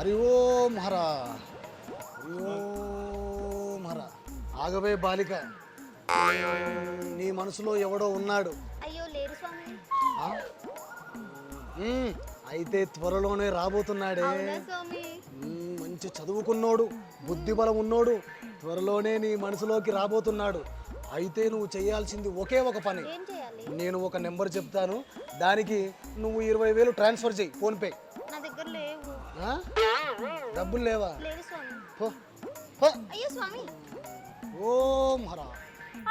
హరి ఓం హర. హరి ఓం హర. ఆగవే బాలిక. నీ మనసులో ఎవడో ఉన్నాడు. అయ్యో లేరు స్వామి. ఆ? అయితే త్వరలోనే రాబోతున్నాడే. అవునా స్వామి? మ్మ్, మంచి చదువుకున్నోడు బుద్ధి బలం ఉన్నోడు త్వరలోనే నీ మనసులోకి రాబోతున్నాడు. అయితే నువ్వు చేయాల్సింది ఒకే ఒక పని. ఏం చేయాలి? నేను ఒక నెంబర్ చెప్తాను. దానికి నువ్వు ఇరవై వేలు ట్రాన్స్ఫర్ చేయి ఫోన్పే? డబ్బులు లేవా? లేవు స్వామి. పో పో. అయ్యో స్వామి. ఓం హర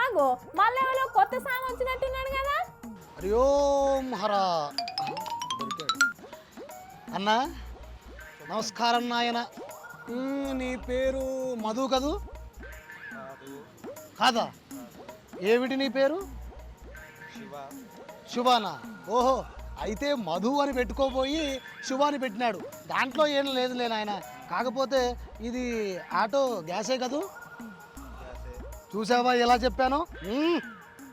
ఆగో మళ్ళీ ఎవరో కొత్త సాంగ్ వచ్చినట్టున్నాడు కదా? హరి ఓం హర. అన్నా నమస్కారం నాయన. నీ పేరు మధు కదూ? కాదా? ఏమిటి నీ పేరు? శుభానా ఓహో అయితే మధు అని పెట్టుకోబోయి శుభ అని పెట్టినాడు. దాంట్లో ఏం లేదులే ఆయన కాకపోతే ఇది ఆటో గ్యాసే కదూ? చూసావా ఎలా చెప్పాను?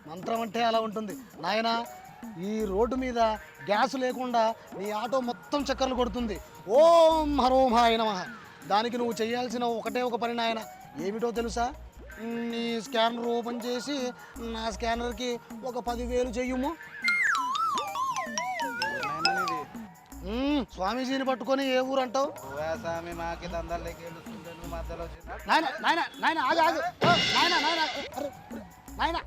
మంత్రం అంటే అలా ఉంటుంది. నాయన ఈ రోడ్డు మీద గ్యాస్ లేకుండా నీ ఆటో మొత్తం చక్కర్లు కొడుతుంది. ఓం హరోమాయ నమ. దానికి నువ్వు చేయాల్సిన ఒకటే ఒక పని నాయన. ఏమిటో తెలుసా? నీ స్కానర్ ఓపెన్ చేసి నా స్కానర్కి ఒక పదివేలు చెయ్యము స్వామీజీని పట్టుకొని ఏ ఊరు అంటావు? స్వామి మాకి మధ్యలో నాయన నాయన నాయన ఆగు ఆగు. ఓ, నాయన నాయన. అరే, నాయన.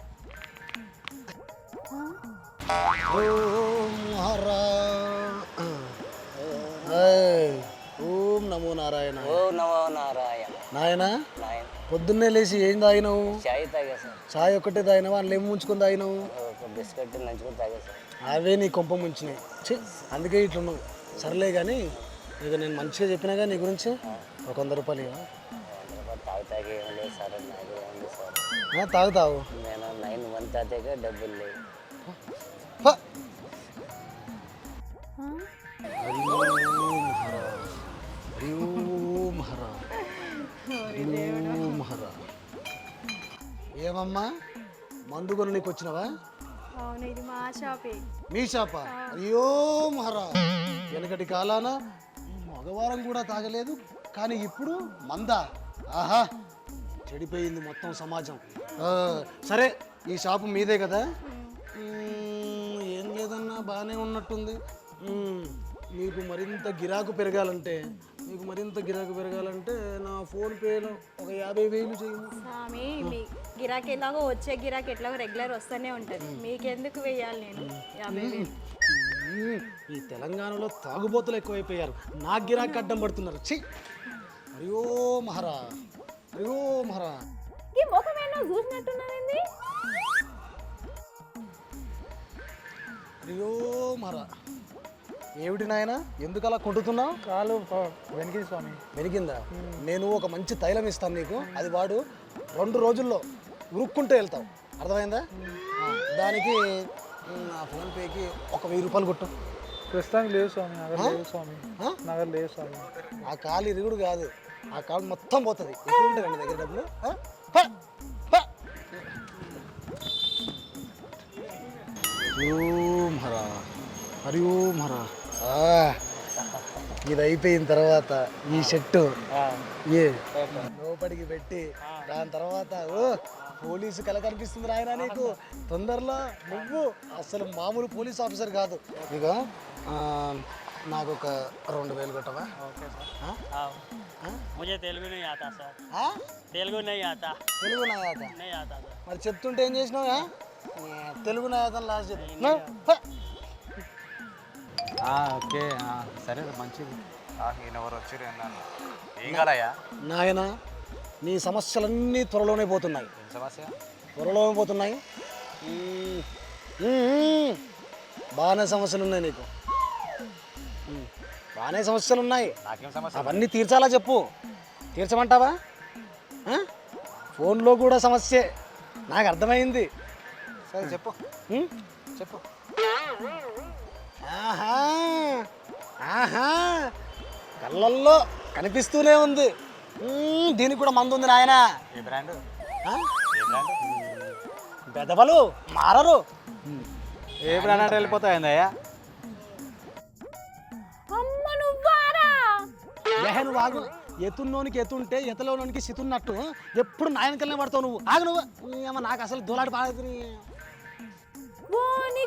ఓం హర ఏయ్, ఓం నమో నారాయణ. ఓ నమో నారాయణ. నాయన నాయన. పొద్దున్నే లేచి ఏం తాగినావు? చాయ్ తాగా సార్ చాయ్ ఒక్కటే తాగినావా? అందులో ఏం ముంచుకొని తాగినావు? బిస్కెట్ నంచుకొని తాగా సార్ అవే నీ కొంప ముంచినాయి ఛీ, అందుకే ఇట్లున్నావు సర్లే కానీ ఇక నేను మంచిగా చెప్పినాగా నీ గురించి ఒక వంద రూపాయలు ఇవ్వవా? తాగు తాగి ఏం లేదు సార్ నాకు ఏం లేదు సార్ ఆ, తాగుతావు నేను నైన్ మంత్ తాతేగా డబ్బులు లేవు ప. హరి ఓం హర. హరి ఓం హర. హరి ఓం హర. ఏమమ్మా మందు కొని నీకు వచ్చినావా అవును ఇది మా షాపే. మీ షాప? అయ్యో మహర వెనకటి కాలాన మగవారం కూడా తాగలేదు కానీ ఇప్పుడు మందా. ఆహా చెడిపోయింది మొత్తం సమాజం. ఆ, సరే ఈ షాపు మీదే కదా? మ్మ్, ఏం లేదన్నా బాగానే ఉన్నట్టుంది. మ్మ్, మీకు మరింత గిరాకు పెరగాలంటే మీకు మరింత గిరాకు పెరగాలంటే నా ఫోన్ పేలో ఒక యాభై వేలు స్వామి మీ గిరాకీ ఎలాగో వచ్చే గిరాకీ ఎట్లాగో రెగ్యులర్ వస్తూనే ఉంటుంది. మీకెందుకు వేయాలి నేను? యాభై వేలు. మ్మ్. ఈ తెలంగాణలో తాగుబోతులు ఎక్కువైపోయారు. నా గిరాకీ అడ్డం పడుతున్నారు. ఛీ! అయ్యో మహారా! అయ్యో మహారా! ఈ చూసినట్టున్నది అయ్యో మహారా! ఏమిటి నాయన? ఎందుకు అలా కొంటున్నావు కాలు వెనక్కి స్వామి. వెనికిందా? నేను ఒక మంచి తైలం ఇస్తాను నీకు. అది వాడు రెండు రోజుల్లో ఉరుక్కుంటూ వెళ్తావు. అర్థమైందా? దానికి నా ఫోన్పేకి ఒక వెయ్యి రూపాయలు కొట్టు. ప్రస్తుతానికి లేదు స్వామి నగర్ లేదు స్వామి? నగర్ లేదు స్వామి. ఆ కాలు ఇరుగుడు కాదు. ఆ కాలు మొత్తం పోతుంది. ఎప్పుడు ఉంటాయి దగ్గర డబ్బులు! హరి ఓం హర హరి ఓం హర ఇది అయిపోయిన తర్వాత ఈ షర్టు ఏ లోపలికి పెట్టి దాని తర్వాత ఓ పోలీసు కల కనిపిస్తుంది రాయన నీకు తొందరలో నువ్వు అసలు మామూలు పోలీస్ ఆఫీసర్ కాదు ఇక ఆ, నాకు ఒక రెండు వేలు కొట్టవా ఆ? ఆ? मुझे तेलुगु नहीं आता सर ఆ? तेलुगु नहीं आता తెలుగు నాయాత नहीं आता सर మరి చెప్తుంటే ఏం చేసినావా తెలుగు నాయాతం లాస్ట్ ఓకే. సరే మంచిది. ఈయన ఎవరు వచ్చారు? అన్నాను ఏం కాలయ్యా నాయన నీ సమస్యలన్నీ త్వరలోనే పోతున్నాయి. సమస్య? త్వరలోనే పోతున్నాయి. బాగానే సమస్యలు ఉన్నాయి నీకు. బాగానే సమస్యలు ఉన్నాయి నాకేం సమస్య? అవన్నీ తీర్చాలా చెప్పు. తీర్చమంటావా? ఫోన్లో కూడా సమస్యే. నాకు అర్థమైంది. సరే చెప్పు? చెప్పు. ఆహా ఆహా. కళ్ళల్లో కనిపిస్తూనే ఉంది. మ్మ్, దీనికి కూడా మందు ఉంది నాయన. ఏ బ్రాండ్? ఆ? ఏ బ్రాండ్? బెదవలు మారరు. ఏ బ్రాండ్ అంటే వెళ్ళిపోతాయిందయ్యా? అమ్మ నువ్వారా ఏహే నువ్వు ఆగు. ఎతున్నోనికి ఎతుంటే ఎతలోనికి సితున్నట్టు. ఎప్పుడు నాయనకల్నే పడతావు నువ్వు. ఆగు నువ్వు. ఏమో నాకు అసలు దోలాడి బాగా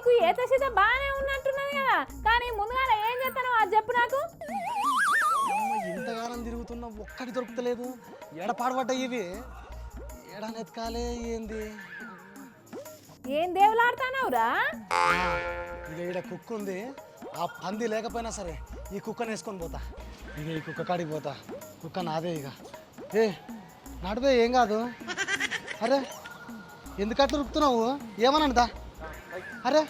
నీకు ఏత సీత బాగానే ఉన్నట్టున్నది కదా. కానీ ముందుగా ఏం చేస్తానో అది చెప్పు నాకు. ఇంతగానం తిరుగుతున్నా ఒక్కటి దొరుకుతలేదు. ఎడ పాడబడ్డాయి ఇవి? ఎడ నెతకాలే ఏంది? ఏం దేవులాడుతానవురా? ఇక ఈడ కుక్క ఉంది. ఆ పంది లేకపోయినా సరే ఈ కుక్కని వేసుకొని పోతా. ఇక ఈ కుక్క కాడికి పోతా. కుక్క నాదే ఇక. ఏ నడిపే ఏం కాదు? అరే ఎందుకట్లా రుక్కుతున్నావు ఏమనందా అరే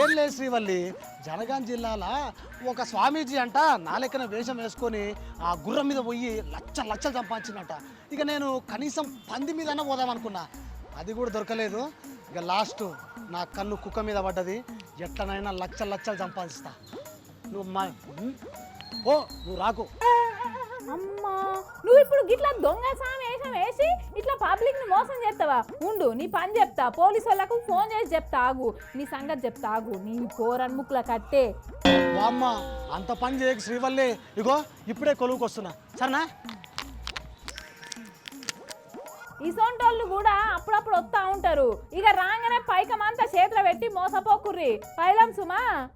ఏం లేదు శ్రీవల్లి. జనగాం జిల్లాల ఒక స్వామీజీ అంట నా లెక్కన వేషం వేసుకొని ఆ గుర్రం మీద పోయి లచ్చ లచ్చలు సంపాదించినట ఇక నేను కనీసం పంది మీదనే పోదాం అనుకున్నా. అది కూడా దొరకలేదు. ఇక లాస్ట్ నా కన్ను కుక్క మీద పడ్డది. ఎట్లనైనా లచ్చ లచ్చలు సంపాదిస్తా. నువ్వు మా ఓ నువ్వు రాకు. నువ్వు ఇప్పుడు గిట్లా దొంగ సామి వేషం వేసి ఇట్లా పబ్లిక్ని మోసం చేస్తావా? ఉండు నీ పని చెప్తా. పోలీసు వాళ్ళకు ఫోన్ చేసి చెప్తా ఆగు. నీ సంగతి చెప్తా ఆగు. నీ పోరన్ ముక్కుల కట్టే వామ్మ అంత పని చేయకు శ్రీవల్లి. ఇగో ఇప్పుడే కొలువుకి వస్తున్నా. సరేనా? ఇసొంటోళ్ళు కూడా అప్పుడప్పుడు వస్తా ఉంటారు. ఇక రాగానే పైకమంతా చేతిలో పెట్టి మోసపోకుర్రి. పైలం సుమా.